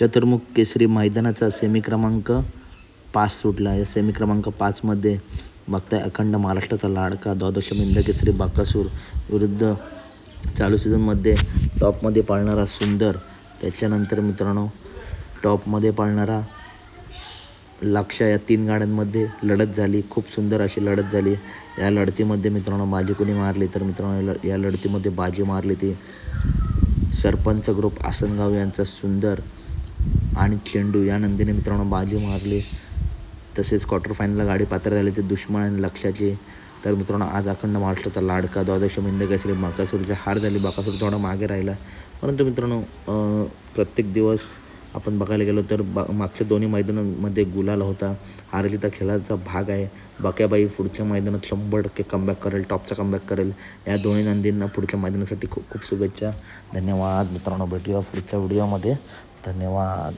चतुर्मुख केसरी मैदानाचा semi क्रमांक पाच सुटला. या सेमी क्रमांक पाचमध्ये बघताय अखंड महाराष्ट्राचा लाडका द्वादश मिंद केसरी बाकासूर विरुद्ध चालू सीझनमध्ये टॉपमध्ये पाळणारा सुंदर. त्याच्यानंतर मित्रांनो टॉपमध्ये पाळणारा लक्ष या तीन गाड्यांमध्ये लढत झाली. खूप सुंदर अशी लढत झाली. या लढतीमध्ये मित्रांनो बाजी कोणी मारली? तर मित्रांनो ल- या लढतीमध्ये बाजी मारली ती सरपंच ग्रुप आसनगाव यांचा सुंदर आणि चेंडू. या नंदीने मित्रांनो बाजी मारली. तसेच क्वार्टर फायनलला गाडी पात्र झाली ते दुश्मन आणि लक्षाची तर मित्रांनो आज अखंड महाराष्ट्राचा लाडका द्वादश मिंद केसरी बाकासूरची हार झाली. बाकासूर थोडा मागे राहिला. परंतु मित्रांनो प्रत्येक दिवस आपण बघायला गेलो तर बा मागच्या दोन्ही मैदानामध्ये गुलाल होता. हार जिता खेळाचा भाग आहे. बाक्याबाई पुढच्या मैदानात शंभर टक्के कमबॅक करेल टॉपचा कमबॅक करेल. या दोन्ही नंदींना पुढच्या मैदानासाठी खूप खूप शुभेच्छा. धन्यवाद मित्रांनो. भेटूया पुढच्या व्हिडिओमध्ये धन्यवाद.